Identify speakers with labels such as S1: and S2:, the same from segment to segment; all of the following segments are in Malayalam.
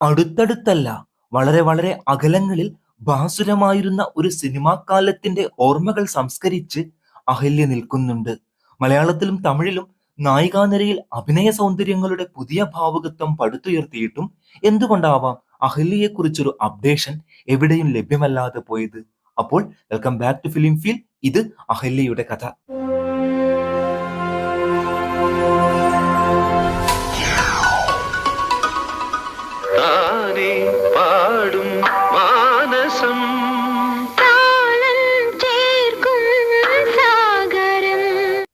S1: അടുത്തടുത്തല്ല വളരെ വളരെ അകലങ്ങളിൽ ഭാസുരമായിരുന്ന ഒരു സിനിമാക്കാലത്തിന്റെ ഓർമ്മകൾ സംസ്കരിച്ച് അഹല്യ നിൽക്കുന്നുണ്ട്. മലയാളത്തിലും തമിഴിലും നായികാനിരയിൽ അഭിനയ സൗന്ദര്യങ്ങളുടെ പുതിയ ഭാവുകത്വം പടുത്തുയർത്തിയിട്ടും എന്തുകൊണ്ടാവാം അഹല്യയെക്കുറിച്ചൊരു അപ്ഡേഷൻ എവിടെയും ലഭ്യമല്ലാതെ പോയത്? അപ്പോൾ welcome back to film feel ഇത് അഹല്യയുടെ കഥ.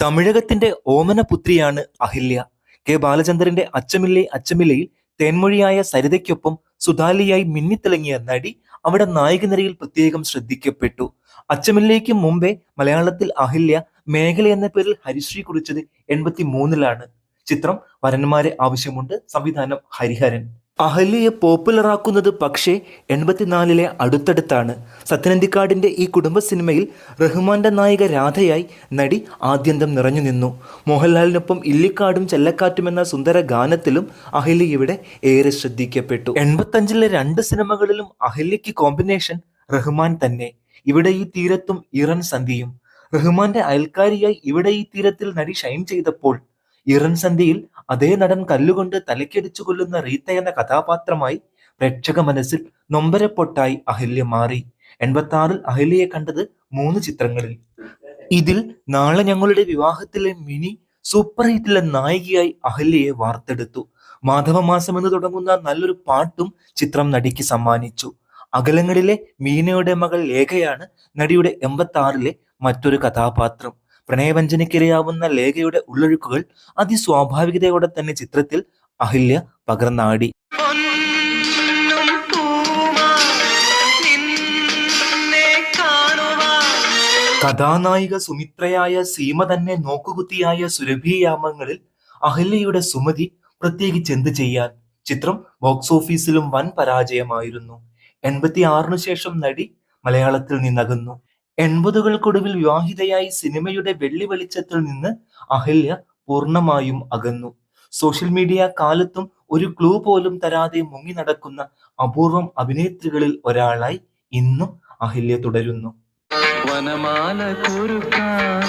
S1: തമിഴകത്തിന്റെ ഓമനപുത്രിയാണ് അഹില്യ. കെ. ബാലചന്ദ്രന്റെ അച്ചമില്ലേ അച്ചമില്ലയിൽ തേന്മൊഴിയായ സരിതയ്ക്കൊപ്പം സുതാലിയായി മിന്നിത്തിളങ്ങിയ നടി അവിടെ നായകനിരയിൽ പ്രത്യേകം ശ്രദ്ധിക്കപ്പെട്ടു. അച്ചമില്ലയ്ക്ക് മുമ്പേ മലയാളത്തിൽ അഹില്യ മേഖല എന്ന പേരിൽ ഹരിശ്രീ കുറിച്ചത് എൺപത്തി മൂന്നിലാണ് ചിത്രം വരന്മാരെ ആവശ്യമുണ്ട്. സംവിധാനം ഹരിഹരൻ. അഹല്യയെ പോപ്പുലറാക്കുന്നത് പക്ഷേ എൺപത്തിനാലിലെ അടുത്തടുത്താണ്. സത്യനന്ദിക്കാടിന്റെ ഈ കുടുംബ സിനിമയിൽ റഹ്മാന്റെ നായിക രാധയായി നടി ആദ്യന്തം നിറഞ്ഞു നിന്നു. മോഹൻലാലിനൊപ്പം ഇല്ലിക്കാടും ചെല്ലക്കാറ്റും എന്ന സുന്ദര ഗാനത്തിലും അഹല്യ ഇവിടെ ഏറെ ശ്രദ്ധിക്കപ്പെട്ടു. എൺപത്തഞ്ചിലെ രണ്ട് സിനിമകളിലും അഹല്യയ്ക്ക് കോമ്പിനേഷൻ റഹ്മാൻ തന്നെ. ഇവിടെ ഈ തീരത്തും ഇറൻ സന്ധിയും റഹ്മാന്റെ അയൽക്കാരിയായി ഇവിടെ ഈ തീരത്തിൽ നടി ഷൈൻ ചെയ്തപ്പോൾ ഇറൻ സന്ധിയിൽ അതേ നടൻ കല്ലുകൊണ്ട് തലക്കടിച്ചു കൊല്ലുന്ന റീത്ത എന്ന കഥാപാത്രമായി പ്രേക്ഷക മനസ്സിൽ നൊമ്പരപ്പൊട്ടായി അഹല്യ മാറി. എൺപത്തി ആറിൽ അഹല്യയെ കണ്ടത് മൂന്ന് ചിത്രങ്ങളിൽ. ഇതിൽ നാളെ ഞങ്ങളുടെ വിവാഹത്തിലെ മിനി സൂപ്പർ ഹിറ്റിലെ നായികയായി അഹല്യയെ വാർത്തെടുത്തു. മാധവമാസം എന്ന് തുടങ്ങുന്ന നല്ലൊരു പാട്ടും ചിത്രം നടിക്ക് സമ്മാനിച്ചു. അകലങ്ങളിലെ മീനയുടെ മകൾ ലേഖയാണ് നടിയുടെ എൺപത്തി ആറിലെ മറ്റൊരു കഥാപാത്രം. പ്രണയവഞ്ചനയ്ക്കിരയാവുന്ന ലേഖയുടെ ഉള്ളൊഴുക്കുകൾ അതിസ്വാഭാവികതയോടെ തന്നെ ചിത്രത്തിൽ അഹില്യ പകർന്നാടി. കഥാനായിക സുമിത്രയായ സീമ തന്നെ നോക്കുകുത്തിയായ സുരഭിയാമങ്ങളിൽ അഹല്യയുടെ സുമതി പ്രത്യേകിച്ച് എന്ത് ചെയ്യാൻ? ചിത്രം ബോക്സ് ഓഫീസിലും വൻ പരാജയമായിരുന്നു. എൺപത്തി ആറിനു ശേഷം നടി മലയാളത്തിൽ നിന്നകന്നു. എൺപതുകൾക്കൊടുവിൽ വിവാഹിതയായി സിനിമയുടെ വെള്ളി വെളിച്ചത്തിൽ നിന്ന് അഹല്യ പൂർണമായും അകന്നു. സോഷ്യൽ മീഡിയ കാലത്തും ഒരു ക്ലൂ പോലും തരാതെ മുങ്ങി നടക്കുന്ന അപൂർവം അഭിനേത്രികളിൽ ഒരാളായി ഇന്നും അഹല്യ തുടരുന്നു.
S2: വനമാല കുരുക്കാൻ